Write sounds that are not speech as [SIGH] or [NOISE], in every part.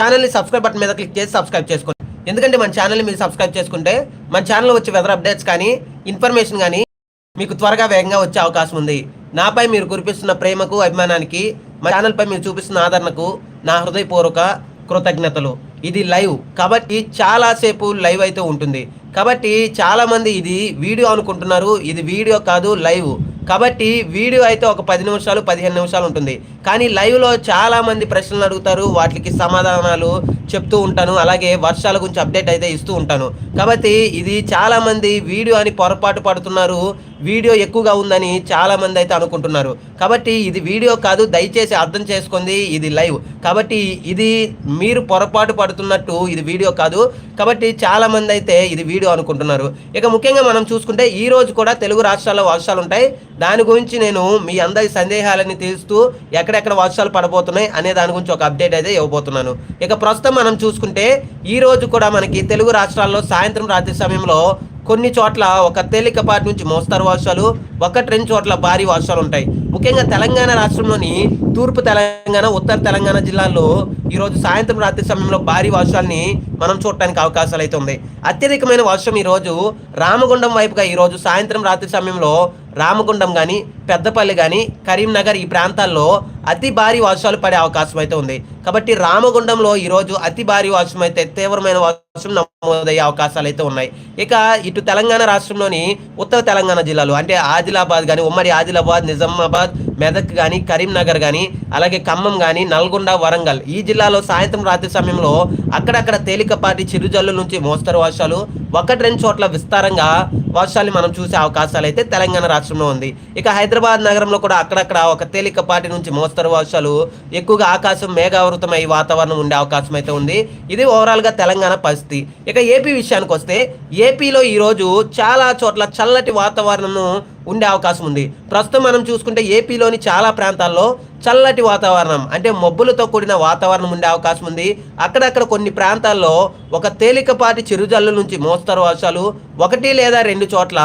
ఛానల్ని subscribe button మీద click చేసి సబ్స్క్రైబ్ చేసుకోండి. ఎందుకంటే మన ఛానల్ని మీరు సబ్స్క్రైబ్ చేసుకుంటే మన ఛానల్లో వచ్చే వెదర్ అప్డేట్స్ కానీ ఇన్ఫర్మేషన్ కానీ మీకు త్వరగా వేగంగా వచ్చే అవకాశం ఉంది. నాపై మీరు కురిపిస్తున్న ప్రేమకు అభిమానానికి మా ఛానల్పై మీరు చూపిస్తున్న ఆదరణకు నా హృదయపూర్వక కృతజ్ఞతలు. ఇది లైవ్. కాబట్టి చాలాసేపు లైవ్ అయితే ఉంటుంది. కాబట్టి చాలామంది ఇది వీడియో అనుకుంటున్నారు ఇది వీడియో కాదు లైవ్. కాబట్టి వీడియో అయితే ఒక పది నిమిషాలు పదిహేను నిమిషాలు ఉంటుంది. కానీ లైవ్లో చాలామంది ప్రశ్నలు అడుగుతారు వాటికి సమాధానాలు చెప్తూ ఉంటాను. అలాగే వర్షాల గురించి అప్డేట్ అయితే ఇస్తూ ఉంటాను. కాబట్టి ఇది చాలామంది వీడియో అని పొరపాటు పడుతున్నారు వీడియో ఎక్కువగా ఉందని చాలామంది అయితే అనుకుంటున్నారు. కాబట్టి ఇది వీడియో కాదు దయచేసి అర్థం చేసుకుంది ఇది లైవ్. కాబట్టి ఇది మీరు పొరపాటు పడుతున్నట్టు ఇది వీడియో కాదు. కాబట్టి చాలామంది అయితే ఇది వీడియో అనుకుంటున్నారు. ఇక ముఖ్యంగా మనం చూసుకుంటే ఈ రోజు కూడా తెలుగు రాష్ట్రాల్లో వర్షాలు ఉంటాయి. దాని గురించి నేను మీ అందరి సందేహాలని తీరుస్తూ ఎక్కడెక్కడ వర్షాలు పడబోతున్నాయి అనే దాని గురించి ఒక అప్డేట్ అయితే ఇవ్వబోతున్నాను. ఇక ప్రస్తుతం మనం చూసుకుంటే ఈ రోజు కూడా మనకి తెలుగు రాష్ట్రాల్లో సాయంత్రం రాత్రి సమయంలో కొన్ని చోట్ల ఒక తేలికపాటి నుంచి మోస్తరు వర్షాలు ఒకటి రెండు చోట్ల భారీ వర్షాలు ఉంటాయి. ముఖ్యంగా తెలంగాణ రాష్ట్రంలోని తూర్పు తెలంగాణ ఉత్తర తెలంగాణ జిల్లాల్లో ఈరోజు సాయంత్రం రాత్రి సమయంలో భారీ వర్షాలని మనం చూడటానికి అవకాశాలు అయితే ఉంది. అత్యధికమైన వర్షం ఈరోజు రామగుండం వైపుగా ఈరోజు సాయంత్రం రాత్రి సమయంలో రామగుండం కానీ పెద్దపల్లి కానీ కరీంనగర్ ఈ ప్రాంతాల్లో అతి భారీ వర్షాలు పడే అవకాశం అయితే ఉంది. కాబట్టి రామగుండంలో ఈరోజు అతి భారీ వర్షం అయితే తీవ్రమైన వర్షం నమోదయ్యే అవకాశాలు అయితే ఉన్నాయి. ఇక ఇటు తెలంగాణ రాష్ట్రంలోని ఉత్తర తెలంగాణ జిల్లాలు అంటే ఆదిలాబాద్ కానీ ఉమ్మడి ఆదిలాబాద్ నిజామాబాద్ మెదక్ కానీ కరీంనగర్ కానీ అలాగే ఖమ్మం కానీ నల్గొండ వరంగల్ ఈ జిల్లాలో సాయంత్రం రాత్రి సమయంలో అక్కడక్కడ తేలికపాటి చిరుజల్లు నుంచి మోస్తరు వర్షాలు ఒకటి రెండు చోట్ల విస్తారంగా వర్షాలు మనం చూసే అవకాశాలు అయితే తెలంగాణ రాష్ట్రంలో ఉంది. ఇక హైదరాబాద్ నగరంలో కూడా అక్కడక్కడ ఒక తేలికపాటి నుంచి మోస్తరు వర్షాలు ఎక్కువగా ఆకాశం మేఘావృతమై వాతావరణం ఉండే అవకాశం అయితే ఉంది. ఇది ఓవరాల్గా తెలంగాణ పరిస్థితి. ఇక ఏపీ విషయానికి వస్తే ఏపీలో ఈరోజు చాలా చోట్ల చల్లటి వాతావరణం ఉండే అవకాశం ఉంది. ప్రస్తుతం మనం చూసుకుంటే ఏపీలోని చాలా ప్రాంతాల్లో చల్లటి వాతావరణం అంటే మబ్బులతో కూడిన వాతావరణం ఉండే అవకాశం ఉంది. అక్కడక్కడ కొన్ని ప్రాంతాల్లో ఒక తేలికపాటి చిరుజల్లు నుంచి మోస్తరు వర్షాలు ఒకటి లేదా రెండు చోట్ల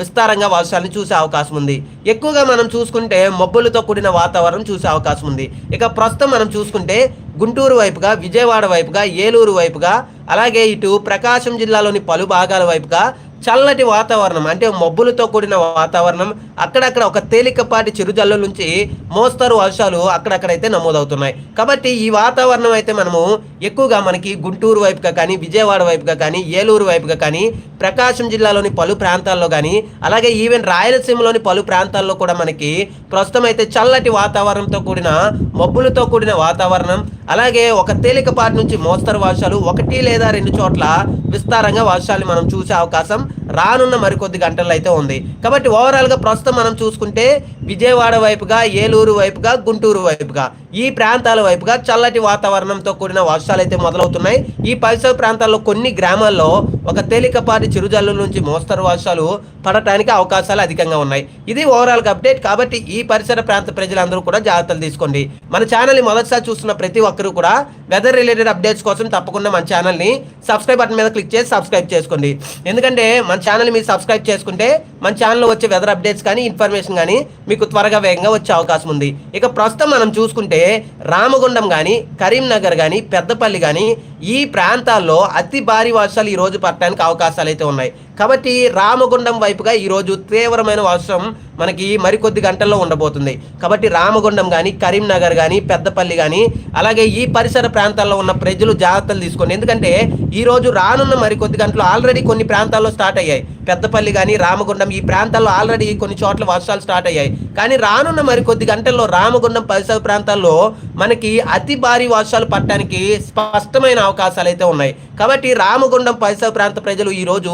విస్తారంగా వర్షాలను చూసే అవకాశం ఉంది. ఎక్కువగా మనం చూసుకుంటే మబ్బులతో కూడిన వాతావరణం చూసే అవకాశం ఉంది. ఇక ప్రస్తుతం మనం చూసుకుంటే గుంటూరు వైపుగా విజయవాడ వైపుగా ఏలూరు వైపుగా అలాగే ఇటు ప్రకాశం జిల్లాలోని పలు భాగాల వైపుగా చల్లటి వాతావరణం అంటే మబ్బులతో కూడిన వాతావరణం అక్కడక్కడ ఒక తేలికపాటి చిరుజల్ల నుంచి మోస్తరు వర్షాలు అక్కడక్కడైతే నమోదవుతున్నాయి. కాబట్టి ఈ వాతావరణం అయితే మనము ఎక్కువగా మనకి గుంటూరు వైపుగా కానీ విజయవాడ వైపుగా కానీ ఏలూరు వైపుగా కానీ ప్రకాశం జిల్లాలోని పలు ప్రాంతాల్లో కానీ అలాగే ఈవెన్ రాయలసీమలోని పలు ప్రాంతాల్లో కూడా మనకి ప్రస్తుతం అయితే చల్లటి వాతావరణంతో కూడిన మబ్బులతో కూడిన వాతావరణం అలాగే ఒక తేలికపాటి నుంచి మోస్తరు వర్షాలు ఒకటి లేదా రెండు చోట్ల విస్తారంగా వర్షాలు మనం చూసే అవకాశం రానున్న మరికొద్ది గంటల్లో అయితే ఉంది. కాబట్టి ఓవరాల్గా ప్రస్తుతం మనం చూసుకుంటే విజయవాడ వైపుగా ఏలూరు వైపుగా గుంటూరు వైపుగా ఈ ప్రాంతాల వైపుగా చల్లటి వాతావరణంతో కూడిన వర్షాలు అయితే మొదలవుతున్నాయి. ఈ పరిసర ప్రాంతాల్లో కొన్ని గ్రామాల్లో ఒక తేలికపాటి చిరుజల్లు నుంచి మోస్తరు వర్షాలు పడటానికి అవకాశాలు అధికంగా ఉన్నాయి. ఇది ఓవరాల్గా అప్డేట్. కాబట్టి ఈ పరిసర ప్రాంత ప్రజలందరూ కూడా జాగ్రత్తలు తీసుకోండి. మన ఛానల్ని మొదటిసారి చూస్తున్న ప్రతి ఒక్కరూ కూడా వెదర్ రిలేటెడ్ అప్డేట్స్ కోసం తప్పకుండా మన ఛానల్ని సబ్స్క్రైబ్ బటన్ మీద క్లిక్ చేసి సబ్స్క్రైబ్ చేసుకోండి. ఎందుకంటే మన ఛానల్ మీరు సబ్స్క్రైబ్ చేసుకుంటే మన ఛానల్లో వచ్చే వెదర్ అప్డేట్స్ కానీ ఇన్ఫర్మేషన్ కానీ మీకు త్వరగా వేగంగా వచ్చే అవకాశం ఉంది. ఇక ప్రస్తుతం మనం చూసుకుంటే రామగుండం కానీ కరీంనగర్ కానీ పెద్దపల్లి కానీ ఈ ప్రాంతాల్లో అతి భారీ వర్షాలు ఈరోజు పట్టడానికి అవకాశాలు అయితే ఉన్నాయి. కాబట్టి రామగుండం వైపుగా ఈరోజు తీవ్రమైన వర్షం మనకి మరికొద్ది గంటల్లో ఉండబోతుంది. కాబట్టి రామగుండం కానీ కరీంనగర్ కానీ పెద్దపల్లి కానీ అలాగే ఈ పరిసర ప్రాంతాల్లో ఉన్న ప్రజలు జాగ్రత్తలు తీసుకోండి. ఎందుకంటే ఈరోజు రానున్న మరికొద్ది గంటలు ఆల్రెడీ కొన్ని ప్రాంతాల్లో స్టార్ట్ అయ్యాయి. పెద్దపల్లి కానీ రామగుండం ఈ ప్రాంతాల్లో ఆల్రెడీ కొన్ని చోట్ల వర్షాలు స్టార్ట్ అయ్యాయి. కానీ రానున్న మరికొద్ది గంటల్లో రామగుండం పరిసర ప్రాంతాల్లో మనకి అతి భారీ వర్షాలు పట్టడానికి స్పష్టమైన అవకాశాలు అయితే ఉన్నాయి. కాబట్టి రామగుండం పరిసర ప్రాంత ప్రజలు ఈరోజు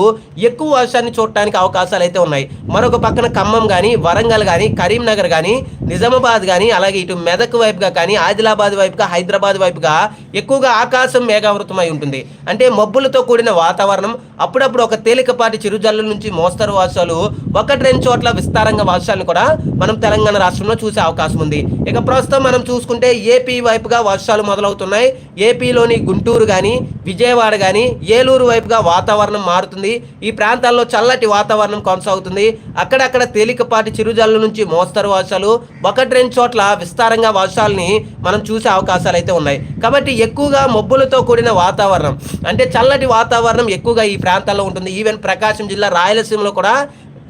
ఎక్కువ వర్షాన్ని చూడటానికి అవకాశాలు అయితే ఉన్నాయి. మరొక పక్కన ఖమ్మం కానీ వరంగల్ కానీ కరీంనగర్ కానీ నిజామాబాద్ కానీ అలాగే ఇటు మెదక్ వైపుగా కానీ ఆదిలాబాద్ వైపుగా హైదరాబాద్ వైపుగా ఎక్కువగా ఆకాశం మేఘావృతమై ఉంటుంది. అంటే మబ్బులతో కూడిన వాతావరణం అప్పుడప్పుడు ఒక తేలికపాటి చిరుజల్లు నుంచి మోస్తరు వర్షాలు ఒకటి రెండు చోట్ల విస్తారంగా వర్షాలను కూడా మనం తెలంగాణ రాష్ట్రంలో చూసే అవకాశం ఉంది. ఇక ప్రస్తుతం మనం చూసుకుంటే ఏపీ వైపుగా వర్షాలు మొదలవుతున్నాయి. ఏపీలోని గుంటూరు కానీ విజయవాడ కానీ ఏలూరు వైపుగా వాతావరణం మారుతుంది. ఈ ప్రాంతాల్లో చల్లటి వాతావరణం కొనసాగుతుంది. అక్కడక్కడ తేలికపాటి చిరుజల్లు నుంచి మోస్తరు వర్షాలు ఒకటి రెండు చోట్ల విస్తారంగా వర్షాలని మనం చూసే అవకాశాలు అయితే ఉన్నాయి. కాబట్టి ఎక్కువగా మబ్బులతో కూడిన వాతావరణం అంటే చల్లటి వాతావరణం ఎక్కువగా ఈ ప్రాంతాల్లో ఉంటుంది. ఈవెన్ ప్రకాశం జిల్లా రాయలసీమలో కూడా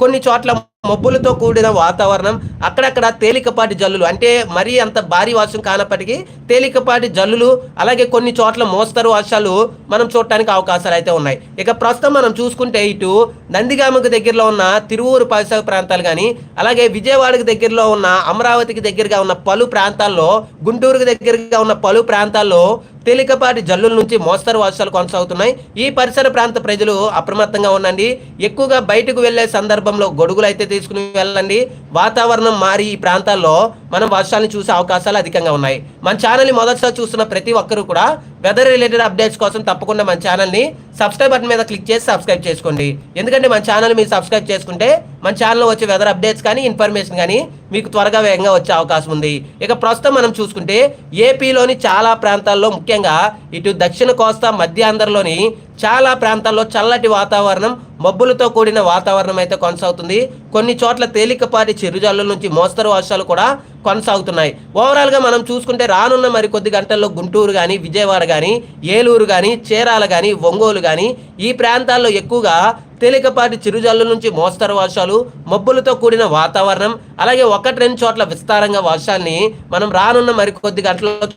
కొన్ని చోట్ల మబ్బులతో కూడిన వాతావరణం అక్కడక్కడ తేలికపాటి జల్లులు. అంటే మరీ అంత భారీ వర్షం కానప్పటికీ తేలికపాటి జల్లులు అలాగే కొన్ని చోట్ల మోస్తరు వర్షాలు మనం చూడటానికి అవకాశాలు అయితే ఉన్నాయి. ఇక ప్రస్తుతం మనం చూసుకుంటే ఇటు నందిగామకు దగ్గరలో ఉన్న తిరువూరు పరిసర ప్రాంతాలు కానీ అలాగే విజయవాడకు దగ్గరలో ఉన్న అమరావతికి దగ్గరగా ఉన్న పలు ప్రాంతాల్లో గుంటూరుకు దగ్గరగా ఉన్న పలు ప్రాంతాల్లో తేలికపాటి జల్లుల నుంచి మోస్తరు వర్షాలు కొనసాగుతున్నాయి. ఈ పరిసర ప్రాంత ప్రజలు అప్రమత్తంగా ఉండండి. ఎక్కువగా బయటకు వెళ్ళే సందర్భంలో గొడుగులు అయితే తీసుకుని వెళ్ళండి. వాతావరణం మారి ఈ ప్రాంతాల్లో మనం వర్షాలను చూసే అవకాశాలు అధికంగా ఉన్నాయి. మన ఛానల్ని మొదటిసారి చూస్తున్న ప్రతి ఒక్కరూ కూడా వెదర్ రిలేటెడ్ అప్డేట్స్ కోసం తప్పకుండా మన ఛానల్ని సబ్స్క్రైబ్ బటన్ మీద క్లిక్ చేసి సబ్స్క్రైబ్ చేసుకోండి. ఎందుకంటే మన ఛానల్ మీరు సబ్స్క్రైబ్ చేసుకుంటే మన ఛానల్లో వచ్చే వెదర్ అప్డేట్స్ కానీ ఇన్ఫర్మేషన్ కానీ మీకు త్వరగా వేగంగా వచ్చే అవకాశం ఉంది. ఇక ప్రస్తుతం మనం చూసుకుంటే ఏపీలోని చాలా ప్రాంతాల్లో ముఖ్యంగా ఇటు దక్షిణ కోస్తా మధ్యాంధ్రలోని చాలా ప్రాంతాల్లో చల్లటి వాతావరణం మబ్బులతో కూడిన వాతావరణం అయితే కొనసాగుతుంది. కొన్ని చోట్ల తేలికపాటి చిరుజల్లుల నుంచి మోస్తరు వర్షాలు కూడా కొనసాగుతున్నాయి. ఓవరాల్గా మనం చూసుకుంటే రానున్న మరికొద్ది గంటల్లో గుంటూరు కానీ విజయవాడ కానీ ఏలూరు కానీ చీరాల కానీ ఒంగోలు కానీ ఈ ప్రాంతాల్లో ఎక్కువగా తేలికపాటి చిరుజల్లు నుంచి మోస్తరు వర్షాలు మబ్బులతో కూడిన వాతావరణం అలాగే ఒకటి రెండు చోట్ల విస్తారంగా వర్షాల్ని మనం రానున్న మరికొద్ది గంటల్లో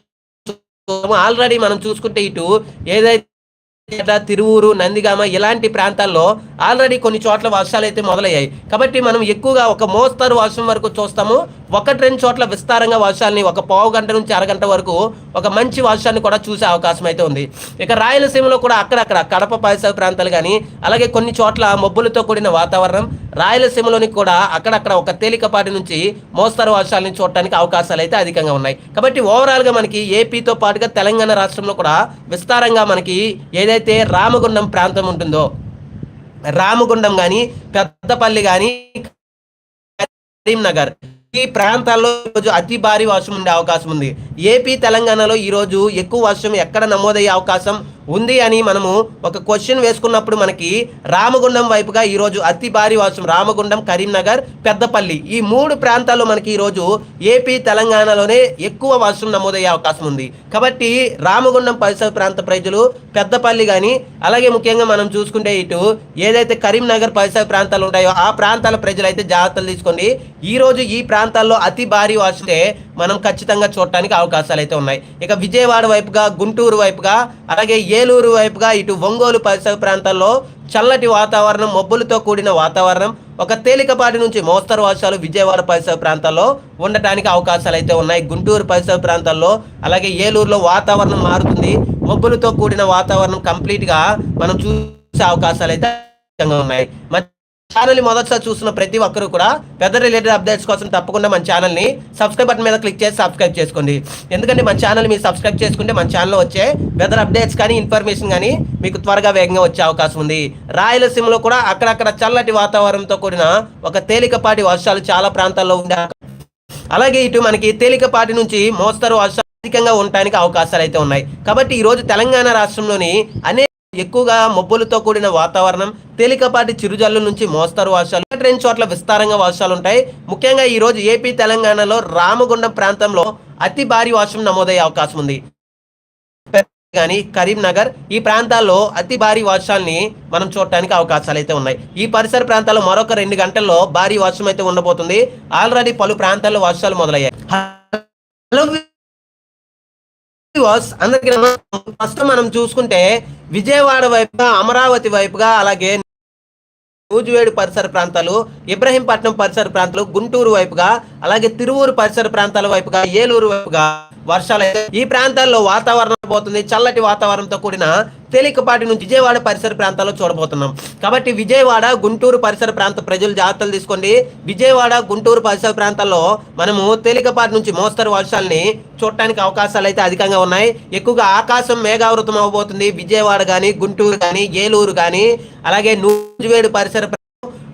ఆల్రెడీ మనం చూసుకుంటే ఇటు ఏదైతే పేట, తిరువూరు నందిగామ ఇలాంటి ప్రాంతాల్లో ఆల్రెడీ కొన్ని చోట్ల వర్షాలు అయితే మొదలయ్యాయి. కాబట్టి మనం ఎక్కువగా ఒక మోస్తరు వర్షం వరకు చూస్తాము. ఒకటి రెండు చోట్ల విస్తారంగా వర్షాలని ఒక పావు గంట నుంచి అరగంట వరకు ఒక మంచి వర్షాన్ని కూడా చూసే అవకాశం అయితే ఉంది. ఇక రాయలసీమలో కూడా అక్కడక్కడ కడప పరిసర ప్రాంతాలు కానీ అలాగే కొన్ని చోట్ల మబ్బులతో కూడిన వాతావరణం రాయలసీమలోని కూడా అక్కడక్కడ ఒక తేలికపాటి నుంచి మోస్తరు వర్షాలని చూడటానికి అవకాశాలు అయితే అధికంగా ఉన్నాయి. కాబట్టి ఓవరాల్గా మనకి ఏపీతో పాటుగా తెలంగాణ రాష్ట్రంలో కూడా విస్తారంగా మనకి ఏదైతే రామగుండం ప్రాంతం ఉంటుందో రామగుండం కానీ పెద్దపల్లి కానీ కరీంనగర్ ఈ ప్రాంతాల్లో ఈరోజు అతి భారీ వర్షం ఉండే అవకాశం ఉంది. ఏపీ తెలంగాణలో ఈరోజు ఎక్కువ వర్షం ఎక్కడ నమోదయ్యే అవకాశం ఉంది అని మనము ఒక క్వశ్చన్ వేసుకున్నప్పుడు మనకి రామగుండం వైపుగా ఈరోజు అతి భారీ వర్షం. రామగుండం కరీంనగర్ పెద్దపల్లి. ఈ మూడు ప్రాంతాల్లో మనకి ఈరోజు ఏపీ తెలంగాణలోనే ఎక్కువ వర్షం నమోదయ్యే అవకాశం ఉంది. కాబట్టి రామగుండం పరిసర ప్రాంత ప్రజలు పెద్దపల్లి కానీ అలాగే ముఖ్యంగా మనం చూసుకుంటే ఇటు ఏదైతే కరీంనగర్ పరిసర ప్రాంతాలు ఉంటాయో ఆ ప్రాంతాల ప్రజలైతే జాగ్రత్తలు తీసుకోండి. ఈ రోజు ఈ ప్రాంతాల్లో అతి భారీ వర్షమే మనం ఖచ్చితంగా చూడటానికి అవకాశాలు అయితే ఉన్నాయి. ఇక విజయవాడ వైపుగా గుంటూరు వైపుగా అలాగే ఏలూరు వైపుగా ఇటు ఒంగోలు పరిసర ప్రాంతాల్లో చల్లటి వాతావరణం మబ్బులతో కూడిన వాతావరణం ఒక తేలికపాటి నుంచి మోస్తరు వర్షాలు విజయవాడ పరిసర ప్రాంతాల్లో ఉండటానికి అవకాశాలు అయితే ఉన్నాయి. గుంటూరు పరిసర ప్రాంతాల్లో అలాగే ఏలూరులో వాతావరణం మారుతుంది. మబ్బులతో కూడిన వాతావరణం కంప్లీట్గా మనం చూసే అవకాశాలు అయితే ఉన్నాయి. ఛానల్ని మొదటిసారి చూస్తున్న ప్రతి ఒక్కరు కూడా వెదర్ రిలేటెడ్ అప్డేట్స్ కోసం తప్పకుండా మన ఛానల్ని సబ్స్క్రైబ్ బటన్ మీద క్లిక్ చేసి సబ్స్క్రైబ్ చేసుకోండి. ఎందుకంటే మన ఛానల్ మీరు సబ్స్క్రైబ్ చేసుకుంటే మన ఛానల్లో వచ్చే వెదర్ అప్డేట్స్ కానీ ఇన్ఫర్మేషన్ కానీ మీకు త్వరగా వేగంగా వచ్చే అవకాశం ఉంది. రాయలసీమలో కూడా అక్కడక్కడ చల్లటి వాతావరణంతో కూడిన ఒక తేలికపాటి వర్షాలు చాలా ప్రాంతాల్లో ఉండే అలాగే ఇటు మనకి తేలికపాటి నుంచి మోస్తరు వర్షాలు అధికంగా ఉండటానికి అవకాశాలు అయితే ఉన్నాయి. కాబట్టి ఈ రోజు తెలంగాణ రాష్ట్రంలోని అనేక ఎక్కువగా మబ్బులతో కూడిన వాతావరణం తేలికపాటి చిరుజల్లు నుంచి మోస్తరు వర్షాలు రెండు చోట్ల విస్తారంగా వర్షాలు ఉంటాయి. ముఖ్యంగా ఈ రోజు ఏపీ తెలంగాణలో రామగుండం ప్రాంతంలో అతి భారీ వర్షం నమోదయ్యే అవకాశం ఉంది. కానీ కరీంనగర్ ఈ ప్రాంతాల్లో అతి భారీ వర్షాల్ని మనం చూడటానికి అవకాశాలు అయితే ఉన్నాయి. ఈ పరిసర ప్రాంతాల్లో మరొక రెండు గంటల్లో భారీ వర్షం అయితే ఉండబోతుంది. ఆల్రెడీ పలు ప్రాంతాల్లో వర్షాలు మొదలయ్యాయి. వాస్ అందరికీ ఫస్ట్ మనం చూసుకుంటే విజయవాడ వైపుగా అమరావతి వైపుగా అలాగే నూజివేడు పరిసర ప్రాంతాలు ఇబ్రహీంపట్నం పరిసర ప్రాంతాలు గుంటూరు వైపుగా అలాగే తిరువూరు పరిసర ప్రాంతాల వైపుగా ఏలూరు వైపుగా వర్షాలు అయితే ఈ ప్రాంతాల్లో వాతావరణం పోతుంది. చల్లటి వాతావరణంతో కూడిన తేలికపాటి నుంచి విజయవాడ పరిసర ప్రాంతాల్లో చూడబోతున్నాం. కాబట్టి విజయవాడ గుంటూరు పరిసర ప్రాంత ప్రజలు జాగ్రత్తలు తీసుకోండి. విజయవాడ గుంటూరు పరిసర ప్రాంతాల్లో మనము తేలికపాటి నుంచి మోస్తరు వర్షాలని చూడటానికి అవకాశాలు అయితే అధికంగా ఉన్నాయి. ఎక్కువగా ఆకాశం మేఘావృతం అవబోతుంది విజయవాడ కానీ గుంటూరు కానీ ఏలూరు కానీ అలాగే నూజివేడు పరిసర